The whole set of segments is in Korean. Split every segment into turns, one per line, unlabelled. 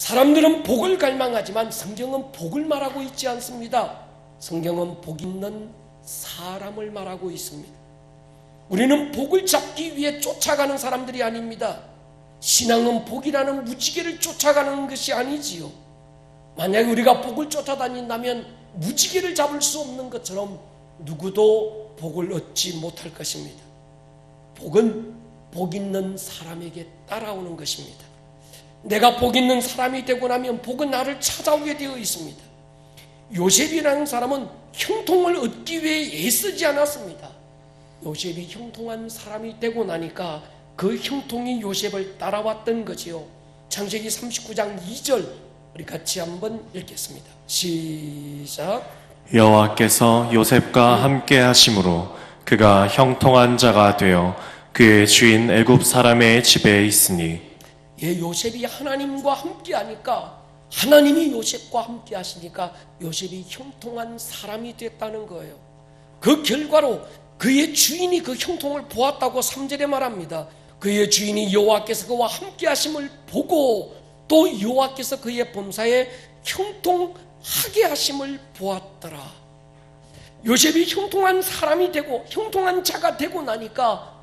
사람들은 복을 갈망하지만 성경은 복을 말하고 있지 않습니다. 성경은 복 있는 사람을 말하고 있습니다. 우리는 복을 잡기 위해 쫓아가는 사람들이 아닙니다. 신앙은 복이라는 무지개를 쫓아가는 것이 아니지요. 만약에 우리가 복을 쫓아다닌다면 무지개를 잡을 수 없는 것처럼 누구도 복을 얻지 못할 것입니다. 복은 복 있는 사람에게 따라오는 것입니다. 내가 복 있는 사람이 되고 나면 복은 나를 찾아오게 되어 있습니다. 요셉이라는 사람은 형통을 얻기 위해 애쓰지 않았습니다. 요셉이 형통한 사람이 되고 나니까 그 형통이 요셉을 따라왔던 거지요. 창세기 39장 2절 우리 같이 한번 읽겠습니다. 시작.
여호와께서 요셉과 함께 하심으로 그가 형통한 자가 되어 그의 주인 애굽 사람의 집에 있으니
예, 요셉이 하나님과 함께 하니까 하나님이 요셉과 함께 하시니까 요셉이 형통한 사람이 됐다는 거예요. 그 결과로 그의 주인이 그 형통을 보았다고 3절에 말합니다. 그의 주인이 여호와께서 그와 함께 하심을 보고 또 여호와께서 그의 범사에 형통하게 하심을 보았더라. 요셉이 형통한 사람이 되고 형통한 자가 되고 나니까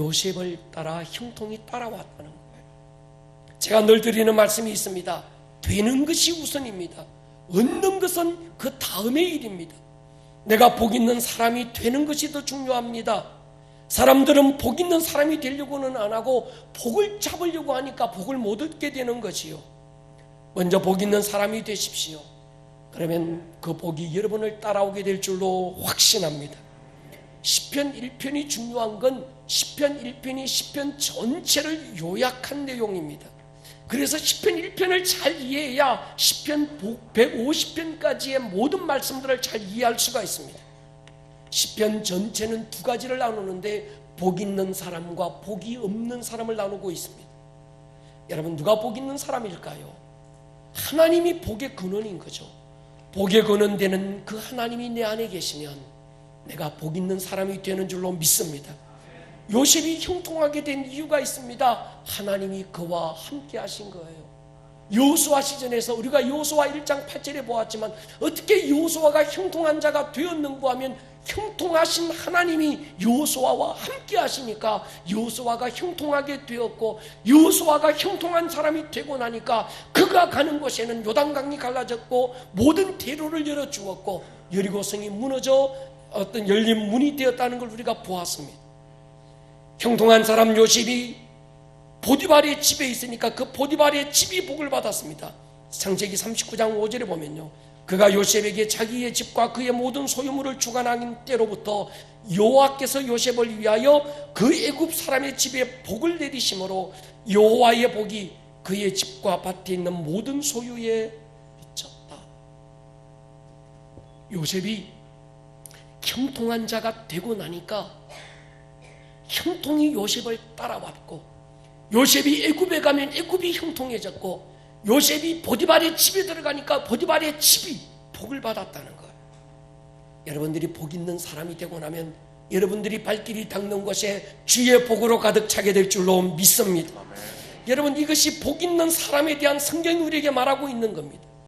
요셉을 따라 형통이 따라왔다는 거예요. 제가 늘 드리는 말씀이 있습니다. 되는 것이 우선입니다. 얻는 것은 그 다음의 일입니다. 내가 복 있는 사람이 되는 것이 더 중요합니다. 사람들은 복 있는 사람이 되려고는 안 하고 복을 잡으려고 하니까 복을 못 얻게 되는 것이요. 먼저 복 있는 사람이 되십시오. 그러면 그 복이 여러분을 따라오게 될 줄로 확신합니다. 시편 1편이 중요한 건 시편 1편이 시편 전체를 요약한 내용입니다. 그래서 시편 1편을 잘 이해해야 시편 150편까지의 모든 말씀들을 잘 이해할 수가 있습니다. 시편 전체는 두 가지를 나누는데 복 있는 사람과 복이 없는 사람을 나누고 있습니다. 여러분 누가 복 있는 사람일까요? 하나님이 복의 근원인 거죠. 복의 근원 되는 그 하나님이 내 안에 계시면 내가 복 있는 사람이 되는 줄로 믿습니다. 요셉이 형통하게 된 이유가 있습니다. 하나님이 그와 함께 하신 거예요. 요수아 시전에서 우리가 요수아 1장 8절에 보았지만 어떻게 요수아가 형통한 자가 되었는가 하면 형통하신 하나님이 요수아와 함께 하시니까 요수아가 형통하게 되었고 요수아가 형통한 사람이 되고 나니까 그가 가는 곳에는 요단강이 갈라졌고 모든 대로를 열어 주었고 여리고성이 무너져 어떤 열린 문이 되었다는 걸 우리가 보았습니다. 형통한 사람 요셉이 보디발의 집에 있으니까 그 보디발의 집이 복을 받았습니다. 창세기 39장 5절에 보면요. 그가 요셉에게 자기의 집과 그의 모든 소유물을 주관한 때로부터 여호와께서 요셉을 위하여 그 애굽 사람의 집에 복을 내리심으로 여호와의 복이 그의 집과 밭에 있는 모든 소유에 미쳤다. 요셉이 형통한 자가 되고 나니까 형통이 요셉을 따라왔고 요셉이 애굽에 가면 애굽이 형통해졌고 요셉이 보디발의 집에 들어가니까 보디발의 집이 복을 받았다는 거예요. 여러분들이 복 있는 사람이 되고 나면 여러분들이 발길이 닿는 곳에 주의 복으로 가득 차게 될 줄로 믿습니다. 여러분 이것이 복 있는 사람에 대한 성경이 우리에게 말하고 있는 겁니다.